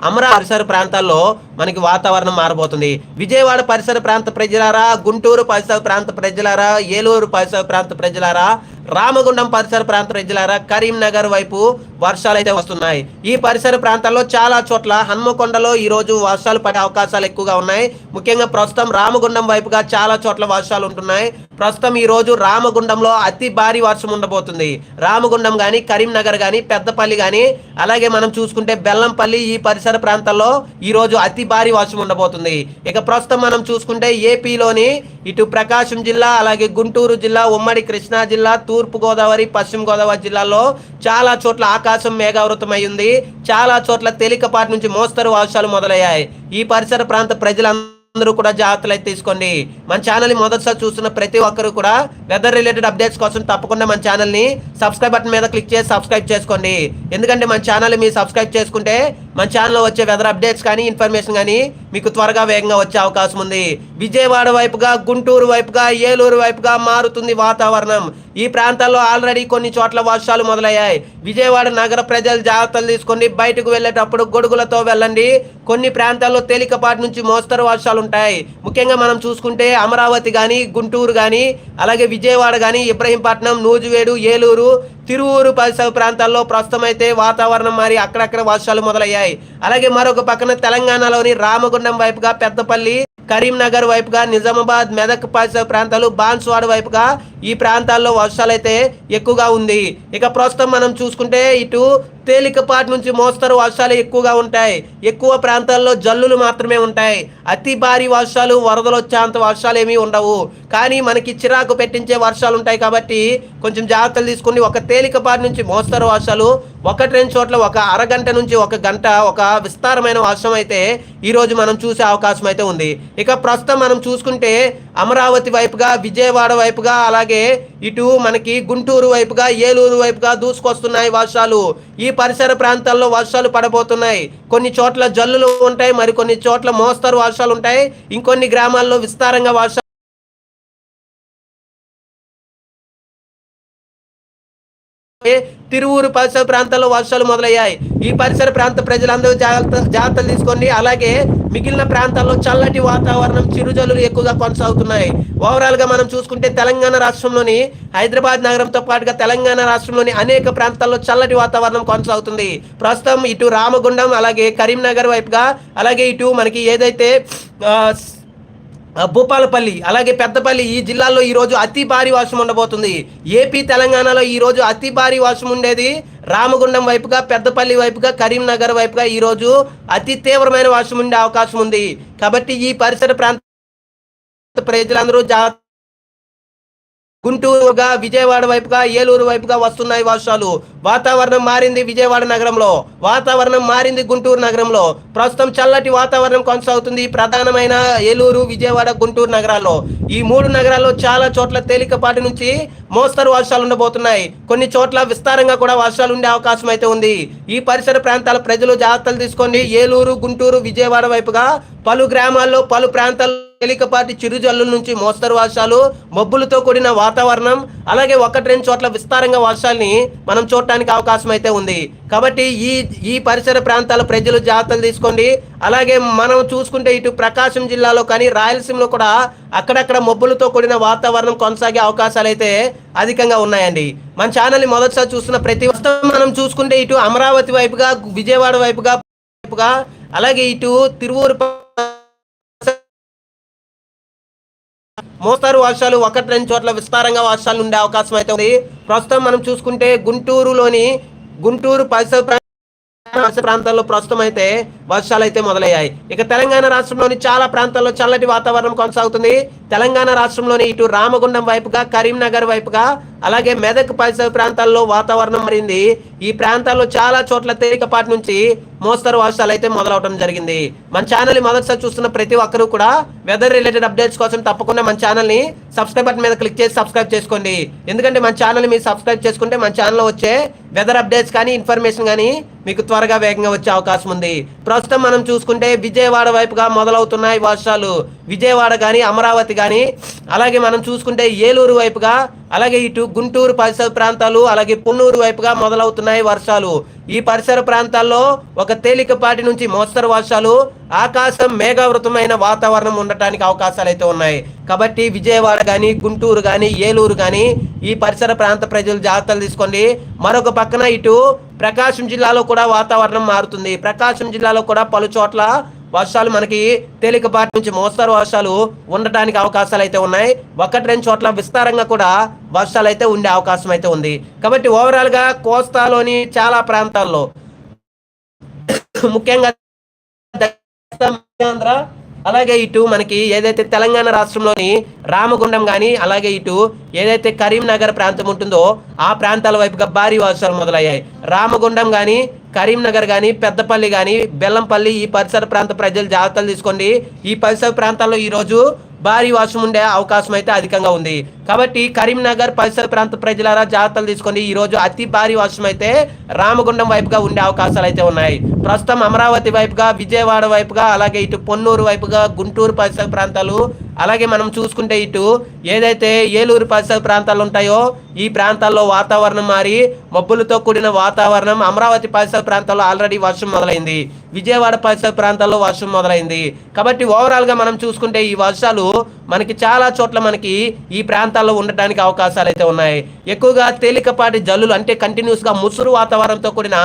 అమరా పరిసర ప్రాంతాల్లో మనకి వాతావరణం మారబోతుంది. విజయవాడ పరిసర ప్రాంత ప్రజలారా గుంటూరు పరిసర ప్రాంత ప్రజలారా ఏలూరు పరిసర ప్రాంత ప్రజలారా రామగుండం పరిసర ప్రాంత ప్రజలారా కరీంనగర్ వైపు వర్షాలు అయితే వస్తున్నాయి. ఈ పరిసర ప్రాంతాల్లో చాలా చోట్ల హన్మకొండలో ఈ రోజు వర్షాలు పడే అవకాశాలు ఎక్కువగా ఉన్నాయి. ముఖ్యంగా ప్రస్తుతం రామగుండం వైపుగా చాలా చోట్ల వర్షాలు ఉంటున్నాయి. ప్రస్తుతం ఈ రోజు రామగుండంలో అతి భారీ వర్షం ఉండబోతుంది. రామగుండం కానీ కరీంనగర్ కానీ పెద్దపల్లి కానీ అలాగే మనం చూసుకుంటే బెల్లంపల్లి ఈ పరిసర ప్రాంతాల్లో ఈ రోజు అతి భారీ వర్షం ఉండబోతుంది. ఇక ప్రస్తుతం మనం చూసుకుంటే ఏపీలోని ఇటు ప్రకాశం జిల్లా అలాగే గుంటూరు జిల్లా ఉమ్మడి కృష్ణా జిల్లా తూర్పుగోదావరి పశ్చిమ గోదావరి జిల్లాలో చాలా చోట్ల ఆకాశం మేఘావృతమై ఉంది చాలా చోట్ల తేలికపాటి నుంచి మోస్తరు వర్షాలు మొదలయ్యాయి. ఈ పరిసర ప్రాంత ప్రజలందరూ కూడా జాగ్రత్తలు అయితే తీసుకోండి. మన ఛానల్ని మొదటిసారి చూస్తున్న ప్రతి ఒక్కరు కూడా వెదర్ రిలేటెడ్ అప్డేట్స్ కోసం తప్పకుండా మన ఛానల్ని సబ్స్క్రైబ్ బటన్ మీద క్లిక్ చేసి సబ్స్క్రైబ్ చేసుకోండి. ఎందుకంటే మన ఛానల్ మీరు సబ్స్క్రైబ్ చేసుకుంటే మన ఛానల్లో వచ్చే వెదర్ అప్డేట్స్ కానీ ఇన్ఫర్మేషన్ కానీ మీకు త్వరగా వేగంగా వచ్చే అవకాశం ఉంది. విజయవాడ వైపుగా గుంటూరు వైపుగా ఏలూరు వైపుగా మారుతుంది వాతావరణం. ఈ ప్రాంతాల్లో ఆల్రెడీ కొన్ని చోట్ల వర్షాలు మొదలయ్యాయి. విజయవాడ నగర ప్రజలు జాగ్రత్తలు తీసుకొని బయటకు వెళ్ళేటప్పుడు గొడుగులతో వెళ్ళండి. కొన్ని ప్రాంతాల్లో తేలికపాటి నుంచి మోస్తరు వర్షాలు ఉంటాయి. ముఖ్యంగా మనం చూసుకుంటే అమరావతి కానీ గుంటూరు కానీ అలాగే విజయవాడ కానీ ఇబ్రహీంపట్నం నూజివేడు ఏలూరు తిరువూరు పరిసర ప్రాంతాల్లో ప్రస్తుతం అయితే వాతావరణం మరి అక్కడక్కడ వర్షాలు మొదలయ్యాయి. అలాగే మరొక పక్కన తెలంగాణలోని రామగుండం వైపుగా పెద్దపల్లి కరీంనగర్ వైపుగా నిజామాబాద్ మెదక్ పరిసర ప్రాంతాలు బాన్స్వాడ వైపుగా ఈ ప్రాంతాల్లో వర్షాలైతే ఎక్కువగా ఉంది. ఇక ప్రస్తుతం మనం చూసుకుంటే ఇటు తేలికపాటి నుంచి మోస్తరు వర్షాలు ఎక్కువగా ఉంటాయి. ఎక్కువ ప్రాంతాల్లో జల్లులు మాత్రమే ఉంటాయి. అతి భారీ వర్షాలు వరదలు వచ్చేంత వర్షాలు ఏమీ ఉండవు. కానీ మనకి చిరాకు పెట్టించే వర్షాలు ఉంటాయి కాబట్టి కొంచెం జాగ్రత్తలు తీసుకుని ఒక తేలికపాటి నుంచి మోస్తరు వర్షాలు ఒకటి రెండు చోట్ల ఒక అరగంట నుంచి ఒక గంట ఒక విస్తారమైన వర్షం అయితే ఈరోజు మనం చూసే అవకాశం అయితే ఉంది. ఇక ప్రస్తుతం మనం చూసుకుంటే అమరావతి వైపుగా విజయవాడ వైపుగా అలాగే ఇటు మనకి గుంటూరు వైపుగా ఏలూరు వైపుగా దూసుకొస్తున్నాయి వర్షాలు. ఈ పరిసర ప్రాంతాల్లో వర్షాలు పడబోతున్నాయి. కొన్ని చోట్ల జల్లులు ఉంటాయి మరికొన్ని చోట్ల మోస్తరు వర్షాలు ఉంటాయి. ఇంకొన్ని గ్రామాల్లో విస్తారంగా వర్షాలు తిరువురు పరిసర ప్రాంతాల్లో వర్షాలు మొదలయ్యాయి. ఈ పరిసర ప్రాంత ప్రజలందరూ జాగ్రత్త జాగ్రత్తలు తీసుకోండి అలాగే మిగిలిన ప్రాంతాల్లో చల్లటి వాతావరణం చిరుజల్లులు ఎక్కువగా కొనసాగుతున్నాయి. ఓవరాల్గా మనం చూసుకుంటే తెలంగాణ రాష్ట్రంలోని హైదరాబాద్ నగరంతో పాటుగా తెలంగాణ రాష్ట్రంలోని అనేక ప్రాంతాల్లో చల్లటి వాతావరణం కొనసాగుతుంది. ప్రస్తుతం ఇటు రామగుండం అలాగే కరీంనగర్ వైపుగా అలాగే ఇటు మనకి ఏదైతే భూపాలపల్లి అలాగే పెద్దపల్లి ఈ జిల్లాల్లో ఈ రోజు అతి భారీ వర్షం ఉండబోతుంది. ఏపీ తెలంగాణలో ఈ రోజు అతి భారీ వర్షం ఉండేది. రామగుండం వైపుగా పెద్దపల్లి వైపుగా కరీంనగర్ వైపుగా ఈ రోజు అతి తీవ్రమైన వర్షం ఉండే అవకాశం ఉంది. కాబట్టి ఈ పరిసర ప్రాంత ప్రజలందరూ జాగ్రత్త గుంటూరుగా విజయవాడ వైపుగా ఏలూరు వైపుగా వస్తున్నాయి వర్షాలు. వాతావరణం మారింది విజయవాడ నగరంలో. వాతావరణం మారింది గుంటూరు నగరంలో. ప్రస్తుతం చల్లటి వాతావరణం కొనసాగుతుంది ప్రధానమైన ఏలూరు విజయవాడ గుంటూరు నగరాల్లో. ఈ మూడు నగరాల్లో చాలా చోట్ల తేలికపాటి నుంచి మోస్తరు వర్షాలు ఉండబోతున్నాయి. కొన్ని చోట్ల విస్తారంగా కూడా వర్షాలు ఉండే అవకాశం అయితే ఉంది. ఈ పరిసర ప్రాంతాల ప్రజలు జాగ్రత్తలు తీసుకోండి ఏలూరు గుంటూరు విజయవాడ వైపుగా పలు గ్రామాల్లో పలు ప్రాంతాల్లో తేలికపాటి చిరుజల్లు నుంచి మోస్తరు వర్షాలు మబ్బులతో కూడిన వాతావరణం అలాగే ఒకటి రెండు చోట్ల విస్తారంగా వర్షాల్ని మనం చూడటానికి అవకాశం అయితే ఉంది. కాబట్టి ఈ ఈ పరిసర ప్రాంతాల ప్రజలు జాగ్రత్తలు తీసుకోండి. అలాగే మనం చూసుకుంటే ఇటు ప్రకాశం జిల్లాలో కానీ రాయలసీమలో కూడా అక్కడక్కడ మబ్బులతో కూడిన వాతావరణం కొనసాగే అవకాశాలు అయితే అధికంగా ఉన్నాయండి. మన ఛానల్ని మొదటిసారి చూస్తున్న ప్రతి వస్తువు మనం చూసుకుంటే ఇటు అమరావతి వైపుగా విజయవాడ వైపుగా వైపుగా అలాగే ఇటు తిరువూరు మోస్తారు వర్షాలు ఒకటి రెండు చోట్ల విస్తారంగా వర్షాలు ఉండే అవకాశం అయితే ఉంది. ప్రస్తుతం మనం చూసుకుంటే గుంటూరులోని గుంటూరు పరిసర ప్రా- ప్రాంతాల్లో ప్రస్తుతం అయితే వర్షాలు అయితే మొదలయ్యాయి. ఇక తెలంగాణ రాష్ట్రంలోని చాలా ప్రాంతాల్లో చల్లటి వాతావరణం కొనసాగుతుంది. తెలంగాణ రాష్ట్రంలోని ఇటు రామగుండం వైపుగా కరీంనగర్ వైపుగా అలాగే మెదక్ పరిసర ప్రాంతాల్లో వాతావరణం మరింది. ఈ ప్రాంతాల్లో చాలా చోట్ల తేలికపాటి నుంచి మోస్తరు వర్షాలు అయితే మొదలవడం జరిగింది. మన ఛానల్ మొదటిసారి చూస్తున్న ప్రతి ఒక్కరూ కూడా వెదర్ రిలేటెడ్ అప్డేట్స్ కోసం తప్పకుండా మన ఛానల్ని సబ్స్క్రైబ్ బటన్ మీద క్లిక్ చేసి సబ్స్క్రైబ్ చేసుకోండి. ఎందుకంటే మన ఛానల్ మీరు సబ్స్క్రైబ్ చేసుకుంటే మన ఛానల్లో వచ్చే వెదర్ అప్డేట్స్ కానీ ఇన్ఫర్మేషన్ కానీ మీకు త్వరగా వేగంగా వచ్చే అవకాశం ఉంది. ప్రస్తుతం మనం చూసుకుంటే విజయవాడ వైపుగా మొదలవుతున్నాయి వర్షాలు. విజయవాడ కానీ అమరావతి కానీ అలాగే మనం చూసుకుంటే ఏలూరు వైపుగా అలాగే ఇటు గుంటూరు పరిసర ప్రాంతాలు అలాగే పున్నూరు వైపుగా మొదలవుతున్నాయి. వర్షాలు. ఈ పరిసర ప్రాంతాల్లో ఒక తేలికపాటి నుంచి మోస్తరు వర్షాలు ఆకాశం మేఘావృతమైన వాతావరణం ఉండటానికి అవకాశాలు అయితే ఉన్నాయి. కాబట్టి విజయవాడ కానీ గుంటూరు కానీ ఏలూరు కానీ ఈ పరిసర ప్రాంత ప్రజలు జాగ్రత్తలు తీసుకోండి. మరొక పక్కన ఇటు ప్రకాశం జిల్లాలో కూడా వాతావరణం మారుతుంది. ప్రకాశం జిల్లాలో కూడా పలు చోట్ల వర్షాలు మనకి తేలికపాటి నుంచి మోస్తరు వర్షాలు ఉండటానికి అవకాశాలు అయితే ఉన్నాయి. ఒకటి రెండు చోట్ల విస్తారంగా కూడా వర్షాలు అయితే ఉండే అవకాశం అయితే ఉంది. కాబట్టి ఓవరాల్గా కోస్తాలోని చాలా ప్రాంతాల్లో ముఖ్యంగా అలాగే ఇటు మనకి ఏదైతే తెలంగాణ రాష్ట్రంలోని రామగుండం కానీ అలాగే ఇటు ఏదైతే కరీంనగర్ ప్రాంతం ఉంటుందో ఆ ప్రాంతాల వైపుగా భారీ వర్షాలు మొదలయ్యాయి. రామగుండం కానీ కరీంనగర్ కానీ పెద్దపల్లి కానీ బెల్లంపల్లి ఈ పరిసర ప్రాంత ప్రజలు జాగ్రత్తలు తీసుకోండి. ఈ పరిసర ప్రాంతాల్లో ఈరోజు భారీ వర్షం ఉండే అవకాశం అయితే అధికంగా ఉంది. కాబట్టి కరీంనగర్ పరిసర ప్రాంత ప్రజలారా జాగ్రత్తలు తీసుకొని ఈ రోజు అతి భారీ వర్షం అయితే రామగుండం వైపుగా ఉండే అవకాశాలు అయితే ఉన్నాయి. ప్రస్తుతం అమరావతి వైపుగా విజయవాడ వైపుగా అలాగే ఇటు పొన్నూరు వైపుగా గుంటూరు పరిసర ప్రాంతాలు అలాగే మనం చూసుకుంటే ఇటు ఏదైతే ఏలూరు పరిసర ప్రాంతాలు ఉంటాయో ఈ ప్రాంతాల్లో వాతావరణం మారి మబ్బులతో కూడిన వాతావరణం అమరావతి పరిసర ప్రాంతాల్లో ఆల్రెడీ వర్షం మొదలైంది. విజయవాడ పరిసర ప్రాంతాల్లో వర్షం మొదలైంది. కాబట్టి ఓవరాల్గా మనం చూసుకుంటే ఈ వర్షాలు మనకి చాలా చోట్ల మనకి ఈ ప్రాంతాల్లో ఉండటానికి అవకాశాలు అయితే ఉన్నాయి. ఎక్కువగా తేలికపాటి జల్లులు అంటే కంటిన్యూస్గా ముసురు వాతావరణంతో కూడిన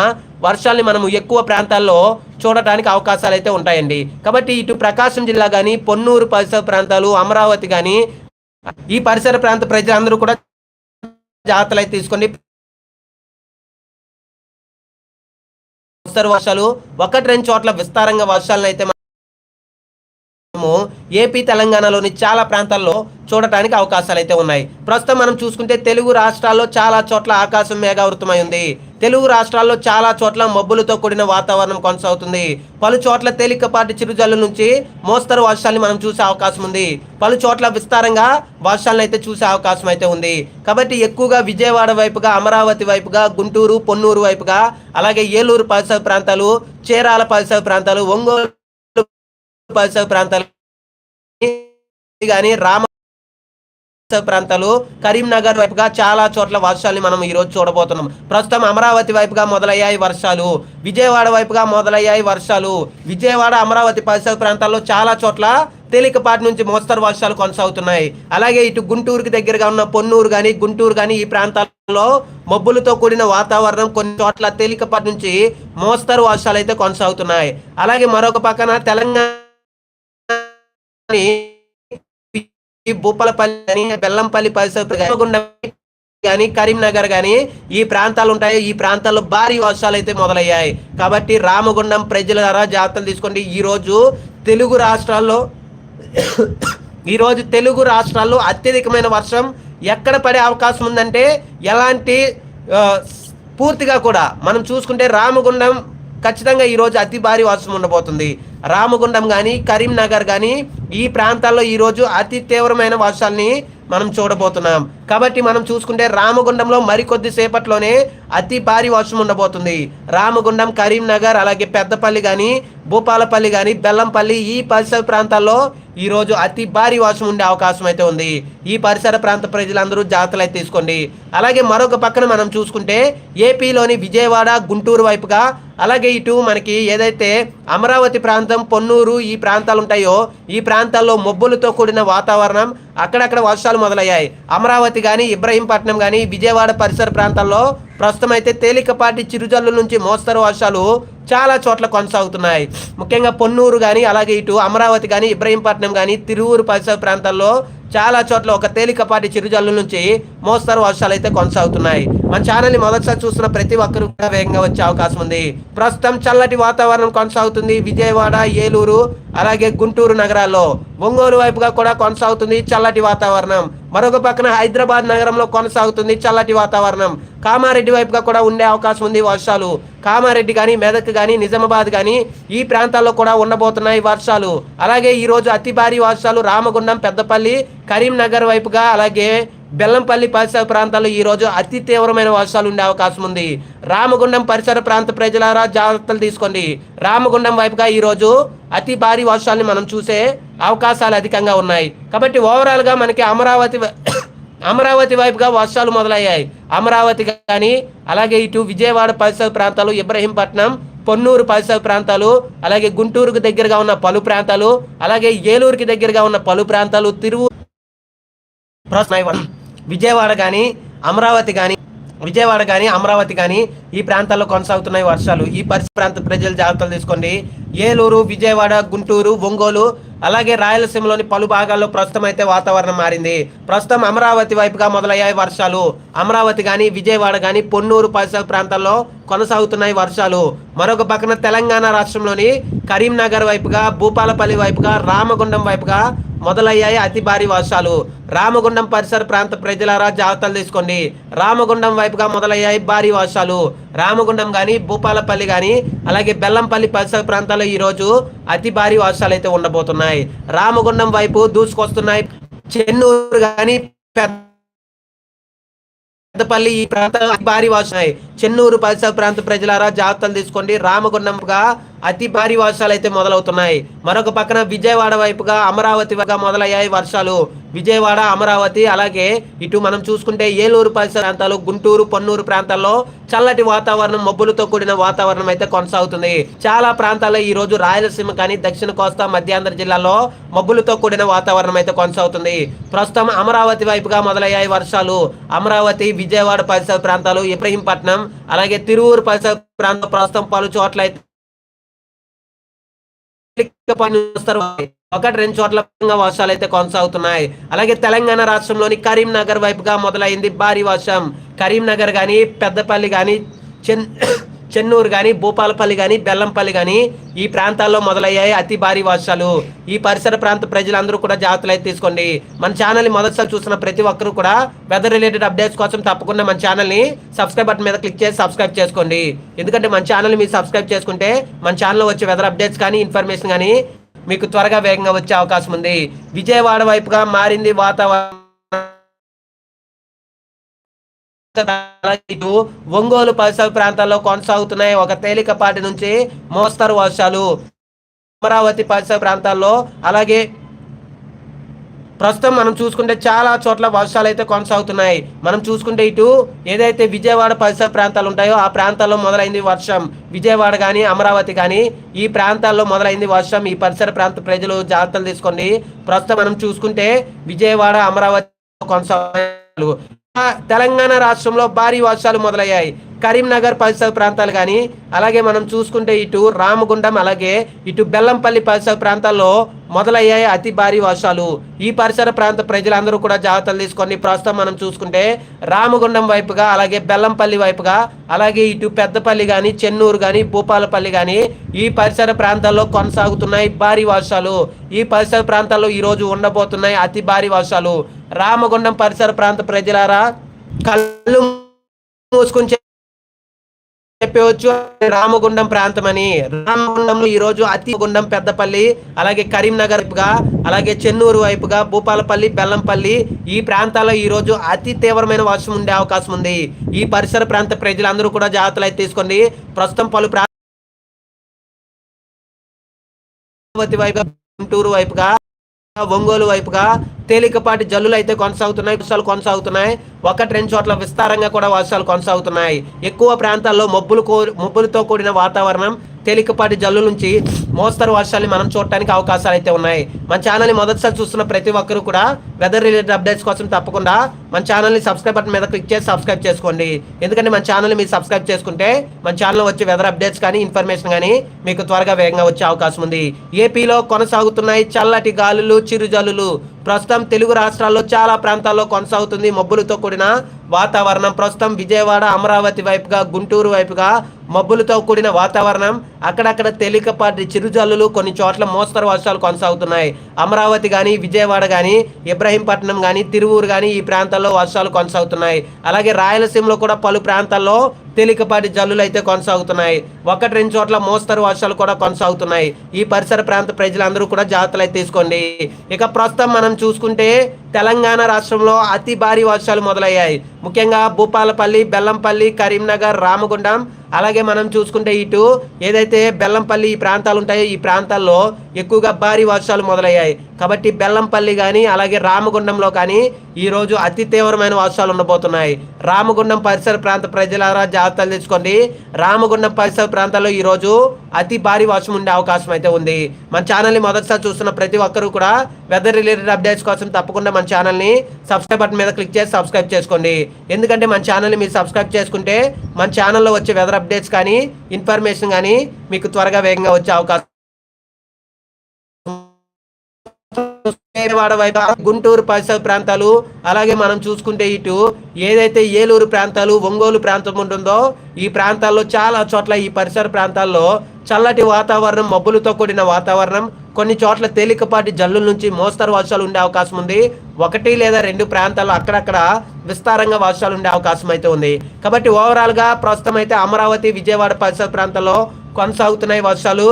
వర్షాల్ని మనము ఎక్కువ ప్రాంతాల్లో చూడటానికి అవకాశాలు అయితే ఉంటాయండి. కాబట్టి ఇటు ప్రకాశం జిల్లా కానీ పొన్నూరు పరిసర ప్రాంతాలు అమరావతి కానీ ఈ పరిసర ప్రాంత ప్రజలందరూ కూడా జాగ్రత్తలు అయితే తీసుకోండి వర్షాలు. ఒకటి రెండు చోట్ల విస్తారంగా వర్షాలను అయితే మనము ఏపీ తెలంగాణలోని చాలా ప్రాంతాల్లో చూడటానికి అవకాశాలు అయితే ఉన్నాయి. ప్రస్తుతం మనం చూసుకుంటే తెలుగు రాష్ట్రాల్లో చాలా చోట్ల ఆకాశం మేఘావృతమై ఉంది. తెలుగు రాష్ట్రాల్లో చాలా చోట్ల మబ్బులతో కూడిన వాతావరణం కొనసాగుతుంది. పలు చోట్ల తేలికపాటి చిరుజల్లు నుంచి మోస్తరు వర్షాలని మనం చూసే అవకాశం ఉంది. పలు చోట్ల విస్తారంగా వర్షాలను అయితే చూసే అవకాశం అయితే ఉంది. కాబట్టి ఎక్కువగా విజయవాడ వైపుగా అమరావతి వైపుగా గుంటూరు పొన్నూరు వైపుగా అలాగే ఏలూరు పరిసర ప్రాంతాలు చీరాల పరిసర ప్రాంతాలు ఒంగోలు పరిసర ప్రాంతాలు కానీ రామ ప్రాంతాలు కరీంనగర్ వైపుగా చాలా చోట్ల వర్షాలు మనం ఈ రోజు చూడబోతున్నాం. ప్రస్తుతం అమరావతి వైపుగా మొదలయ్యాయి వర్షాలు. విజయవాడ వైపుగా మొదలయ్యాయి వర్షాలు. విజయవాడ అమరావతి పరిసర ప్రాంతాల్లో చాలా చోట్ల తేలికపాటి నుంచి మోస్తరు వర్షాలు కొనసాగుతున్నాయి. అలాగే ఇటు గుంటూరుకి దగ్గరగా ఉన్న పొన్నూరు కానీ గుంటూరు కానీ ఈ ప్రాంతాల్లో మబ్బులతో కూడిన వాతావరణం కొన్ని చోట్ల తేలికపాటి నుంచి మోస్తరు వర్షాలు అయితే కొనసాగుతున్నాయి. అలాగే మరొక పక్కన తెలంగాణ ఈ భూపాలపల్లి కానీ బెల్లంపల్లి పరిసర కానీ కరీంనగర్ కానీ ఈ ప్రాంతాలు ఉంటాయి. ఈ ప్రాంతాల్లో భారీ వర్షాలు అయితే మొదలయ్యాయి. కాబట్టి రామగుండం ప్రజల ద్వారా జాగ్రత్తలు తీసుకోండి. ఈరోజు తెలుగు రాష్ట్రాల్లో ఈ రోజు తెలుగు రాష్ట్రాల్లో అత్యధికమైన వర్షం ఎక్కడ పడే అవకాశం ఉందంటే ఎలాంటి పూర్తిగా కూడా మనం చూసుకుంటే రామగుండం ఖచ్చితంగా ఈ రోజు అతి భారీ వర్షం ఉండబోతుంది. రామగుండం కానీ కరీంనగర్ కానీ ఈ ప్రాంతాల్లో ఈ రోజు అతి తీవ్రమైన వర్షాల్ని మనం చూడబోతున్నాం. కాబట్టి మనం చూసుకుంటే రామగుండంలో మరికొద్ది సేపట్లోనే అతి భారీ వర్షం ఉండబోతుంది. రామగుండం కరీంనగర్ అలాగే పెద్దపల్లి కానీ భూపాలపల్లి కానీ బెల్లంపల్లి ఈ పరిసర ప్రాంతాల్లో ఈ రోజు అతి భారీ వర్షం ఉండే అవకాశం అయితే ఉంది. ఈ పరిసర ప్రాంత ప్రజలందరూ జాగ్రత్తలు అయితే తీసుకోండి. అలాగే మరొక పక్కన మనం చూసుకుంటే ఏపీలోని విజయవాడ గుంటూరు వైపుగా అలాగే ఇటు మనకి ఏదైతే అమరావతి ప్రాంతం పొన్నూరు ఈ ప్రాంతాలు ఉంటాయో ఈ ప్రాంతాల్లో మబ్బులతో కూడిన వాతావరణం అక్కడక్కడ వర్షాలు మొదలయ్యాయి. అమరావతి కానీ ఇబ్రహీంపట్నం కానీ విజయవాడ పరిసర ప్రాంతాల్లో ప్రస్తుతం అయితే తేలికపాటి చిరుజల్లు నుంచి మోస్తరు వర్షాలు చాలా చోట్ల కొనసాగుతున్నాయి. ముఖ్యంగా పొన్నూరు కానీ అలాగే ఇటు అమరావతి కానీ ఇబ్రహీంపట్నం కానీ తిరువురు పరిసర ప్రాంతాల్లో చాలా చోట్ల ఒక తేలికపాటి చిరుజల్లు నుంచి మోస్తరు వర్షాలు అయితే కొనసాగుతున్నాయి. మన ఛానల్ని మొదటిసారి చూస్తున్న ప్రతి ఒక్కరూ కూడా వేగంగా వచ్చే అవకాశం ఉంది. ప్రస్తుతం చల్లటి వాతావరణం కొనసాగుతుంది. విజయవాడ ఏలూరు అలాగే గుంటూరు నగరాల్లో. ఒంగోలు వైపుగా కూడా కొనసాగుతుంది చల్లటి వాతావరణం. మరొక పక్కన హైదరాబాద్ నగరంలో కొనసాగుతుంది చల్లటి వాతావరణం. కామారెడ్డి వైపుగా కూడా ఉండే అవకాశం ఉంది వర్షాలు. కామారెడ్డి కానీ మెదక్ కానీ నిజామాబాద్ కానీ ఈ ప్రాంతాల్లో కూడా ఉండబోతున్నాయి వర్షాలు. అలాగే ఈరోజు అతి భారీ వర్షాలు రామగుండం పెద్దపల్లి కరీంనగర్ వైపుగా అలాగే బెల్లంపల్లి పరిసర ప్రాంతాల్లో ఈ రోజు అతి తీవ్రమైన వర్షాలు ఉండే అవకాశం ఉంది. రామగుండం పరిసర ప్రాంత ప్రజలారా జాగ్రత్తలు తీసుకోండి. రామగుండం వైపుగా ఈరోజు అతి భారీ వర్షాలని మనం చూసే అవకాశాలు అధికంగా ఉన్నాయి. కాబట్టి ఓవరాల్గా మనకి అమరావతి [COUGHS] అమరావతి వైపుగా వర్షాలు మొదలయ్యాయి. అమరావతి కానీ అలాగే ఇటు విజయవాడ పరిసర ప్రాంతాలు ఇబ్రహీంపట్నం పొన్నూరు పరిసర ప్రాంతాలు అలాగే గుంటూరుకు దగ్గరగా ఉన్న పలు ప్రాంతాలు అలాగే ఏలూరుకి దగ్గరగా ఉన్న పలు ప్రాంతాలు తిరువు విజయవాడ కానీ అమరావతి కానీ విజయవాడ కానీ అమరావతి కానీ ఈ ప్రాంతాల్లో కొనసాగుతున్నాయి వర్షాలు. ఈ పరిసర ప్రాంత ప్రజలు జాగ్రత్తలు తీసుకోండి. ఏలూరు విజయవాడ గుంటూరు ఒంగోలు అలాగే రాయలసీమలోని పలు భాగాల్లో ప్రస్తుతం అయితే వాతావరణం మారింది. ప్రస్తుతం అమరావతి వైపుగా మొదలయ్యాయి వర్షాలు. అమరావతి కానీ విజయవాడ కానీ పొన్నూరు పరిసర ప్రాంతాల్లో కొనసాగుతున్నాయి వర్షాలు. మరొక పక్కన తెలంగాణ రాష్ట్రంలోని కరీంనగర్ వైపుగా భూపాలపల్లి వైపుగా రామగుండం వైపుగా మొదలయ్యాయి. అతి భారీ వర్షాలు. రామగుండం పరిసర ప్రాంత ప్రజలారా జాగ్రత్తలు తీసుకోండి. రామగుండం వైపుగా మొదలయ్యాయి భారీ వర్షాలు. రామగుండం కానీ భూపాలపల్లి కానీ అలాగే బెల్లంపల్లి పరిసర ప్రాంతాల్లో ఈరోజు అతి భారీ వర్షాలు అయితే ఉండబోతున్నాయి. రామగుండం వైపు దూసుకొస్తున్నాయి. చెన్నూరు కానీ పెద్దపల్లి ఈ ప్రాంతాలు అతి భారీ వర్షాయి చెన్నూరు పరిసర ప్రాంత ప్రజలారా జాగ్రత్తలు తీసుకోండి. రామగుండంగా అతి భారీ వర్షాలు అయితే మొదలవుతున్నాయి. మరొక పక్కన విజయవాడ వైపుగా అమరావతి వైపుగా మొదలయ్యాయి వర్షాలు. విజయవాడ అమరావతి అలాగే ఇటు మనం చూసుకుంటే ఏలూరు పరిసర ప్రాంతాలు గుంటూరు పొన్నూరు ప్రాంతాల్లో చల్లటి వాతావరణం మబ్బులతో కూడిన వాతావరణం అయితే కొనసాగుతుంది. చాలా ప్రాంతాల్లో ఈ రోజు రాయలసీమ కానీ దక్షిణ కోస్తా మధ్యాంధ్ర జిల్లాలో మబ్బులతో కూడిన వాతావరణం అయితే కొనసాగుతుంది. ప్రస్తుతం అమరావతి వైపుగా మొదలయ్యాయి వర్షాలు. అమరావతి విజయవాడ పరిసర ప్రాంతాలు ఇబ్రహీంపట్నం అలాగే తిరువూరు పరిసర ప్రాంతం ప్రస్తుతం పలు చోట్ల అయితే ఒకటి రెండు చోట్ల వర్షాలు అయితే కొనసాగుతున్నాయి. అలాగే తెలంగాణ రాష్ట్రంలోని కరీంనగర్ వైపుగా మొదలైంది భారీ వర్షం. కరీంనగర్ కానీ పెద్దపల్లి కానీ చెన్ చెన్నూరు కానీ భూపాలపల్లి కానీ బెల్లంపల్లి కానీ ఈ ప్రాంతాల్లో మొదలయ్యాయి అతి భారీ వర్షాలు. ఈ పరిసర ప్రాంత ప్రజలందరూ కూడా జాగ్రత్తలు అయితే తీసుకోండి. మన ఛానల్ని మొదటిసారి చూసిన ప్రతి ఒక్కరు కూడా వెదర్ రిలేటెడ్ అప్డేట్స్ కోసం తప్పకుండా మన ఛానల్ని సబ్స్క్రైబ్ బటన్ మీద క్లిక్ చేసి సబ్స్క్రైబ్ చేసుకోండి. ఎందుకంటే మన ఛానల్ని మీరు సబ్స్క్రైబ్ చేసుకుంటే మన ఛానల్లో వచ్చే వెదర్ అప్డేట్స్ కానీ ఇన్ఫర్మేషన్ కానీ మీకు త్వరగా వేగంగా వచ్చే అవకాశం ఉంది. విజయవాడ వైపుగా మారింది వాతావరణం. ఇటు ఒంగోలు పరిసర ప్రాంతాల్లో కొనసాగుతున్నాయి. ఒక తేలికపాటి నుంచి మోస్తరు వర్షాలు. అమరావతి పరిసర ప్రాంతాల్లో అలాగే ప్రస్తుతం మనం చూసుకుంటే చాలా చోట్ల వర్షాలు అయితే కొనసాగుతున్నాయి. మనం చూసుకుంటే ఇటు ఏదైతే విజయవాడ పరిసర ప్రాంతాలు ఉంటాయో ఆ ప్రాంతాల్లో మొదలైంది వర్షం. విజయవాడ కానీ అమరావతి కానీ ఈ ప్రాంతాల్లో మొదలైంది వర్షం. ఈ పరిసర ప్రాంత ప్రజలు జాగ్రత్తలు తీసుకోండి. ప్రస్తుతం మనం చూసుకుంటే విజయవాడ అమరావతి కొనసాగు తెలంగాణ రాష్ట్రంలో భారీ వర్షాలు మొదలయ్యాయి. కరీంనగర్ పరిసర ప్రాంతాలు కానీ అలాగే మనం చూసుకుంటే ఇటు రామగుండం అలాగే ఇటు బెల్లంపల్లి పరిసర ప్రాంతాల్లో మొదలయ్యాయి అతి భారీ వర్షాలు. ఈ పరిసర ప్రాంత ప్రజలందరూ కూడా జాగ్రత్తలు తీసుకొని ప్రస్తుతం మనం చూసుకుంటే రామగుండం వైపుగా అలాగే బెల్లంపల్లి వైపుగా అలాగే ఇటు పెద్దపల్లి కానీ చెన్నూరు కానీ భూపాలపల్లి కానీ ఈ పరిసర ప్రాంతాల్లో కొనసాగుతున్నాయి భారీ వర్షాలు. ఈ పరిసర ప్రాంతాల్లో ఈరోజు ఉండబోతున్నాయి అతి భారీ వర్షాలు. రామగుండం పరిసర ప్రాంత ప్రజలారా కళ్ళు మూసుకుని చెప్పవచ్చు. రామగుండం ప్రాంతం అని రామగుండంలో ఈ రోజు అతి గుండం పెద్దపల్లి అలాగే కరీంనగర్ వైపుగా అలాగే చెన్నూరు వైపుగా భూపాలపల్లి బెల్లంపల్లి ఈ ప్రాంతాల్లో ఈ రోజు అతి తీవ్రమైన వర్షం ఉండే అవకాశం ఉంది. ఈ పరిసర ప్రాంత ప్రజలందరూ కూడా జాగ్రత్తలు అయితే తీసుకోండి. ప్రస్తుతం పలు ప్రాంత వైపుగా గుంటూరు వైపుగా ఒంగోలు వైపుగా తేలికపాటి జల్లులు అయితే కొనసాగుతున్నాయి వర్షాలు కొనసాగుతున్నాయి. ఒకటి రెండు చోట్ల విస్తారంగా కూడా వర్షాలు కొనసాగుతున్నాయి. ఎక్కువ ప్రాంతాల్లో మబ్బులు కో మబ్బులతో కూడిన వాతావరణం తేలికపాటి జల్లు నుంచి మోస్తరు వర్షాన్ని మనం చూడటానికి అవకాశాలు అయితే ఉన్నాయి. మన ఛానల్ని మొదటిసారి చూస్తున్న ప్రతి ఒక్కరు కూడా వెదర్ రిలేటెడ్ అప్డేట్స్ కోసం తప్పకుండా మన ఛానల్ని సబ్స్క్రైబ్ బటన్ మీద క్లిక్ చేసి సబ్స్క్రైబ్ చేసుకోండి. ఎందుకంటే మన ఛానల్ని మీరు సబ్స్క్రైబ్ చేసుకుంటే మన ఛానల్లో వచ్చే వెదర్ అప్డేట్స్ కానీ ఇన్ఫర్మేషన్ కానీ మీకు త్వరగా వేగంగా వచ్చే అవకాశం ఉంది. ఏపీలో కొనసాగుతున్నాయి చల్లటి గాలులు చిరుజల్లులు. ప్రస్తుతం తెలుగు రాష్ట్రాల్లో చాలా ప్రాంతాల్లో కొనసాగుతుంది. మబ్బులతో కూడిన వాతావరణం. ప్రస్తుతం విజయవాడ అమరావతి వైపుగా గుంటూరు వైపుగా మబ్బులతో కూడిన వాతావరణం. అక్కడక్కడ తేలికపాటి చిరుజల్లులు కొన్ని చోట్ల మోస్తరు వర్షాలు కొనసాగుతున్నాయి. అమరావతి కానీ విజయవాడ కానీ ఇబ్రహీంపట్నం కానీ తిరువూరు కానీ ఈ ప్రాంతాల్లో వర్షాలు కొనసాగుతున్నాయి. అలాగే రాయలసీమలో కూడా పలు ప్రాంతాల్లో తేలికపాటి జల్లులు అయితే కొనసాగుతున్నాయి. ఒకటి రెండు చోట్ల మోస్తరు వర్షాలు కూడా కొనసాగుతున్నాయి. ఈ పరిసర ప్రాంత ప్రజలందరూ కూడా జాగ్రత్తలు అయితే తీసుకోండి. ఇక ప్రస్తుతం మనం చూసుకుంటే తెలంగాణ రాష్ట్రంలో అతి భారీ వర్షాలు మొదలయ్యాయి. ముఖ్యంగా భూపాలపల్లి బెల్లంపల్లి కరీంనగర్ రామగుండం. అలాగే మనం చూసుకుంటే ఇటు ఏదైతే బెల్లంపల్లి ఈ ప్రాంతాలు ఉంటాయో ఈ ప్రాంతాల్లో ఎక్కువగా భారీ వర్షాలు మొదలయ్యాయి. కాబట్టి బెల్లంపల్లి కానీ అలాగే రామగుండంలో కానీ ఈరోజు అతి తీవ్రమైన వర్షాలు ఉండబోతున్నాయి. రామగుండం పరిసర ప్రాంత ప్రజలారా జాగ్రత్తలు తెచ్చుకోండి. రామగుండం పరిసర ప్రాంతాల్లో ఈరోజు అతి భారీ వర్షం ఉండే అవకాశం అయితే ఉంది. మన ఛానల్ని మొదటిసారి చూస్తున్న ప్రతి ఒక్కరూ కూడా వెదర్ రిలేటెడ్ అప్డేట్స్ కోసం తప్పకుండా మన ఛానల్ని సబ్స్క్రైబ్ బటన్ మీద క్లిక్ చేసి సబ్స్క్రైబ్ చేసుకోండి. ఎందుకంటే మన ఛానల్ని మీరు సబ్స్క్రైబ్ చేసుకుంటే మన ఛానల్లో వచ్చే వెదర్ అప్డేట్స్ కానీ ఇన్ఫర్మేషన్ కానీ మీకు త్వరగా వేగంగా వచ్చే అవకాశం విజయవాడ వైపు గుంటూరు పరిసర ప్రాంతాలు అలాగే మనం చూసుకుంటే ఇటు ఏదైతే ఏలూరు ప్రాంతాలు ఒంగోలు ప్రాంతం ఉంటుందో ఈ ప్రాంతాల్లో చాలా చోట్ల ఈ పరిసర ప్రాంతాల్లో చల్లటి వాతావరణం మబ్బులతో కూడిన వాతావరణం కొన్ని చోట్ల తేలికపాటి జల్లుల నుంచి మోస్తరు వర్షాలు ఉండే అవకాశం ఉంది. ఒకటి లేదా రెండు ప్రాంతాల్లో అక్కడక్కడ విస్తారంగా వర్షాలు ఉండే అవకాశం అయితే ఉంది. కాబట్టి ఓవరాల్గా ప్రస్తుతం అయితే అమరావతి విజయవాడ పరిసర ప్రాంతాల్లో కొనసాగుతున్నాయి వర్షాలు.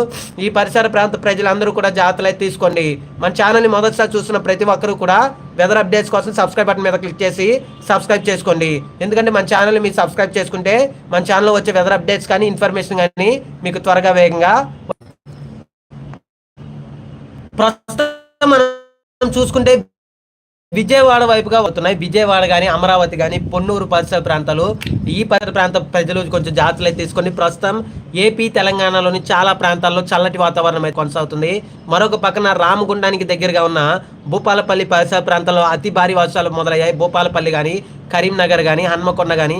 ఈ పరిసర ప్రాంత ప్రజలందరూ కూడా జాగ్రత్తలు అయితే తీసుకోండి. మన ఛానల్ని మొదటిసారి చూస్తున్న ప్రతి ఒక్కరూ కూడా వెదర్ అప్డేట్స్ కోసం సబ్స్క్రైబ్ బటన్ మీద క్లిక్ చేసి సబ్స్క్రైబ్ చేసుకోండి. ఎందుకంటే మన ఛానల్ని మీరు సబ్స్క్రైబ్ చేసుకుంటే మన ఛానల్లో వచ్చే వెదర్ అప్డేట్స్ కానీ ఇన్ఫర్మేషన్ కానీ మీకు త్వరగా వేగంగా ప్రస్తుతం మనం చూసుకుంటే విజయవాడ వైపుగా వస్తున్నాయి. విజయవాడ కానీ అమరావతి కానీ పొన్నూరు పరిసర ప్రాంతాలు. ఈ పరిసర ప్రాంత ప్రజలు కొంచెం జాగ్రత్తలు తీసుకొని ప్రస్తుతం ఏపీ తెలంగాణలోని చాలా ప్రాంతాల్లో చల్లటి వాతావరణం అయితే కొనసాగుతుంది. మరొక పక్కన రామగుండానికి దగ్గరగా ఉన్న భూపాలపల్లి పరిసర ప్రాంతాల్లో అతి భారీ వర్షాలు మొదలయ్యాయి. భూపాలపల్లి కానీ కరీంనగర్ కానీ హన్మకొండ కానీ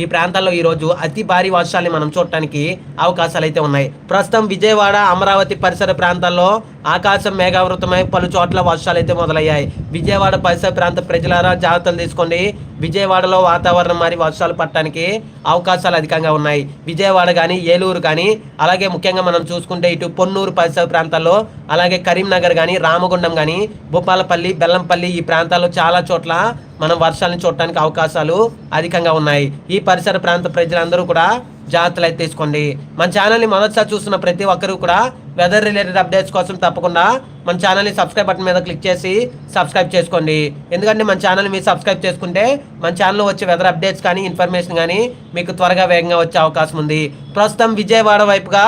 ఈ ప్రాంతాల్లో ఈరోజు అతి భారీ వర్షాలని మనం చూడటానికి అవకాశాలు అయితే ఉన్నాయి. ప్రస్తుతం విజయవాడ అమరావతి పరిసర ప్రాంతాల్లో ఆకాశం మేఘావృతమై పలు చోట్ల వర్షాలు అయితే మొదలయ్యాయి. విజయవాడ పరిసర ప్రాంత ప్రజలారా జాగ్రత్తలు తీసుకోండి. విజయవాడలో వాతావరణం మరి వర్షాలు పడటానికి అవకాశాలు అధికంగా ఉన్నాయి. విజయవాడ కానీ ఏలూరు కానీ అలాగే ముఖ్యంగా మనం చూసుకుంటే ఇటు పొన్నూరు పరిసర ప్రాంతాల్లో అలాగే కరీంనగర్ కానీ రామగుండం కానీ భూపాలపల్లి బెల్లంపల్లి ఈ ప్రాంతాల్లో చాలా చోట్ల మనం వర్షాలను చూడటానికి అవకాశాలు అధికంగా ఉన్నాయి. ఈ పరిసర ప్రాంత ప్రజలందరూ కూడా జాగ్రత్తలు అయితే తీసుకోండి. మన ఛానల్ని మొదటిసారి చూస్తున్న ప్రతి ఒక్కరూ కూడా వెదర్ రిలేటెడ్ అప్డేట్స్ కోసం తప్పకుండా మన ఛానల్ని సబ్స్క్రైబ్ బటన్ మీద క్లిక్ చేసి సబ్స్క్రైబ్ చేసుకోండి. ఎందుకంటే మన ఛానల్ మీరు సబ్స్క్రైబ్ చేసుకుంటే మన ఛానల్లో వచ్చే వెదర్ అప్డేట్స్ కానీ ఇన్ఫర్మేషన్ కానీ మీకు త్వరగా వేగంగా వచ్చే అవకాశం ఉంది. ప్రస్తుతం విజయవాడ వైపుగా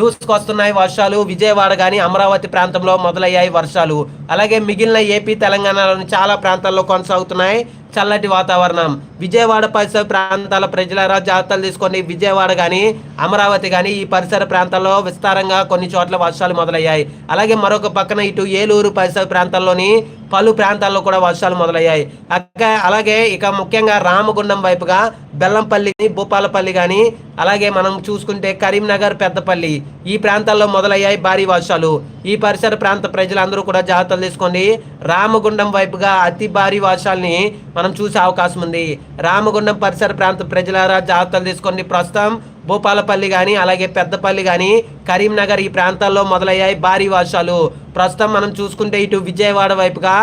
దూసుకొస్తున్నాయి వర్షాలు. విజయవాడ కానీ అమరావతి ప్రాంతంలో మొదలయ్యాయి వర్షాలు. అలాగే మిగిలిన ఏపీ తెలంగాణలోని చాలా ప్రాంతాల్లో కొనసాగుతున్నాయి. చల్లటి వాతావరణం. విజయవాడ పరిసర ప్రాంతాల ప్రజలారా జాగ్రత్తలు తీసుకోండి విజయవాడ కానీ అమరావతి కానీ ఈ పరిసర ప్రాంతాల్లో విస్తారంగా కొన్ని చోట్ల వర్షాలు మొదలయ్యాయి. అలాగే మరొక పక్కన ఇటు ఏలూరు పరిసర ప్రాంతాల్లోని పలు ప్రాంతాల్లో కూడా వర్షాలు మొదలయ్యాయి. అక్క అలాగే ఇక ముఖ్యంగా రామగుండం వైపుగా బెల్లంపల్లి భూపాలపల్లి కానీ అలాగే మనం చూసుకుంటే కరీంనగర్ పెద్దపల్లి ఈ ప్రాంతాల్లో మొదలయ్యాయి భారీ వర్షాలు. ఈ పరిసర ప్రాంత ప్రజలందరూ కూడా జాగ్రత్తలు తీసుకోండి రామగుండం వైపుగా అతి భారీ వర్షాలని మనం చూసే అవకాశం ఉంది. రామగుండం పరిసర ప్రాంత ప్రజలారా జాగ్రత్తలు తీసుకోండి ప్రస్తుతం భూపాలపల్లి కానీ అలాగే పెద్దపల్లి కానీ కరీంనగర్ ఈ ప్రాంతాల్లో మొదలయ్యాయి భారీ వర్షాలు. ప్రస్తుతం మనం చూసుకుంటే ఇటు విజయవాడ వైపుగా